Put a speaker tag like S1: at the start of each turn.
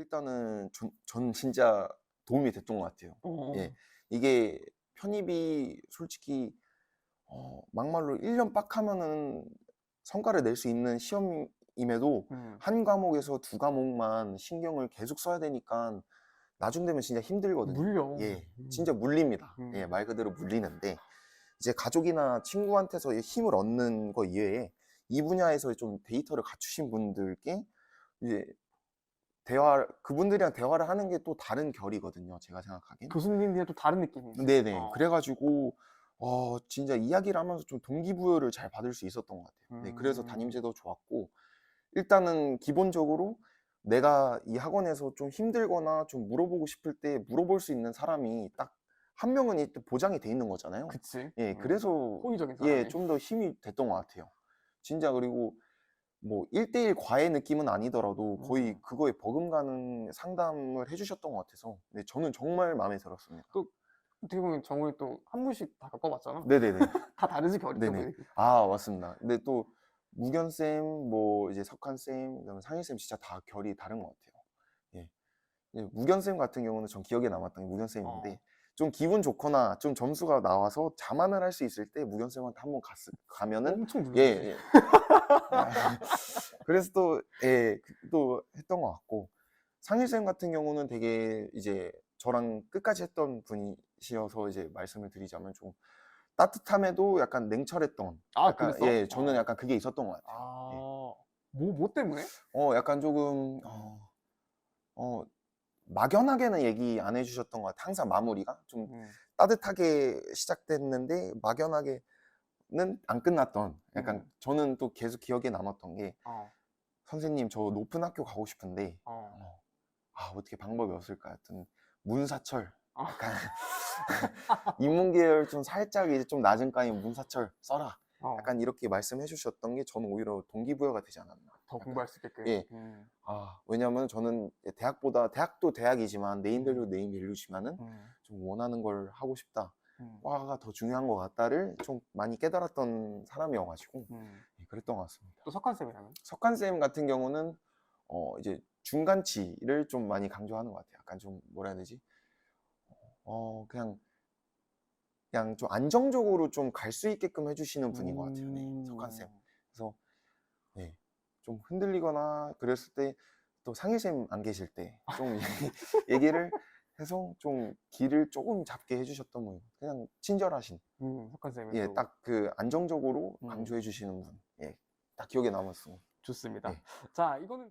S1: 일단은 전, 전 진짜 도움이 됐던 것 같아요.
S2: 어.
S1: 예. 이게 편입이 솔직히 어, 막말로 1년 빡 하면은 성과를 낼 수 있는 시험임에도
S2: 음.
S1: 한 과목에서 두 과목만 신경을 계속 써야 되니까 나중 되면 진짜 힘들거든요.
S2: 물려.
S1: 예,
S2: 음.
S1: 진짜 물립니다.
S2: 음.
S1: 예, 말 그대로 물리는데 이제 가족이나 친구한테서 힘을 얻는 거 이외에 이 분야에서 좀 데이터를 갖추신 분들께 이제 대화 그분들이랑 대화를 하는 게 또 다른 결이거든요. 제가 생각하기엔.
S2: 교수님들이 또 다른 느낌이지.
S1: 네네.
S2: 어.
S1: 그래가지고 어 진짜 이야기를 하면서 좀 동기부여를 잘 받을 수 있었던 것 같아요. 네, 그래서
S2: 음.
S1: 담임제도 좋았고 일단은 기본적으로 내가 이 학원에서 좀 힘들거나 좀 물어보고 싶을 때 물어볼 수 있는 사람이 딱 한 명은 일단 보장이 돼 있는 거잖아요.
S2: 그치.
S1: 예,
S2: 음.
S1: 그래서
S2: 호의적인 사람이.
S1: 예, 좀 더 힘이 됐던 것 같아요. 진짜 그리고 뭐 1대1 과외 느낌은 아니더라도 거의
S2: 음.
S1: 그거에 버금가는 상담을 해주셨던 것 같아서 네, 저는 정말 마음에 들었습니다.
S2: 어떻게 보면 정우이 또 한 분씩 다 겪어봤잖아.
S1: 네네네.
S2: 다 다르지 결이 또
S1: 네네.
S2: 보이게.
S1: 아, 맞습니다. 근데 또 무견 쌤, 뭐 이제 석한 쌤, 그다음에 상일 쌤 진짜 다 결이 다른 것 같아요. 예. 예, 무견 쌤 같은 경우는 전 기억에 남았던 게 무견 쌤인데
S2: 어.
S1: 좀 기분 좋거나 좀 점수가 나와서 자만을 할 수 있을 때 무견쌤한테 한번 갔, 가면은
S2: 엄청
S1: 예. 예. 그래서 또, 예, 그- 또 했던 것 같고, 상일쌤 같은 경우는 되게 이제 저랑 끝까지 했던 분이셔서 이제 말씀을 드리자면 좀 따뜻함에도 약간 냉철했던,
S2: 아,
S1: 약간,
S2: 그랬어?
S1: 예, 저는
S2: 어.
S1: 약간 그게 있었던 것 같아요.
S2: 아,
S1: 예.
S2: 뭐, 뭐 때문에?
S1: 어, 약간 조금, 어, 어, 막연하게는 얘기 안 해주셨던 것 같아요. 항상 마무리가 좀
S2: 음.
S1: 따뜻하게 시작됐는데 막연하게는 안 끝났던, 약간
S2: 음.
S1: 저는 또 계속 기억에 남았던 게,
S2: 어,
S1: 선생님 저 높은 학교 가고 싶은데
S2: 어.
S1: 어, 아 어떻게 방법이 없을까 했더니 문사철
S2: 아.
S1: 약간 인문계열 좀 살짝 이제 좀 낮은 과인 문사철 써라
S2: 어,
S1: 약간 이렇게 말씀해 주셨던 게 저는 오히려 동기부여가 되지 않았나
S2: 더 공부할 수 있게끔.
S1: 예.
S2: 음,
S1: 아 왜냐면 저는 대학보다 대학도 대학이지만 네임 밸류 네임 밸류지만은
S2: 음,
S1: 좀 원하는 걸 하고 싶다
S2: 음,
S1: 과가 더 중요한 것 같다를 좀 많이 깨달았던 사람이어가지고
S2: 음.
S1: 예, 그랬던 것 같습니다.
S2: 또 석한 쌤이라면?
S1: 석한 쌤 같은 경우는 어 이제 중간치를 좀 많이 강조하는 것 같아요. 약간 좀 뭐라 해야 되지? 어 그냥 그냥 좀 안정적으로 좀 갈 수 있게끔 해주시는 분인 것 같아요. 네, 석한쌤.
S2: 음.
S1: 그래서 네, 좀 흔들리거나 그랬을 때 또 상일쌤 안 계실 때 좀 얘기를 해서 좀 길을 조금 잡게 해주셨던 분. 그냥 친절하신.
S2: 음, 석한쌤이
S1: 예, 또딱그 안정적으로
S2: 음.
S1: 강조해 주시는 분. 예, 딱 기억에 남았습니다.
S2: 좋습니다.
S1: 네.
S2: 자, 이거는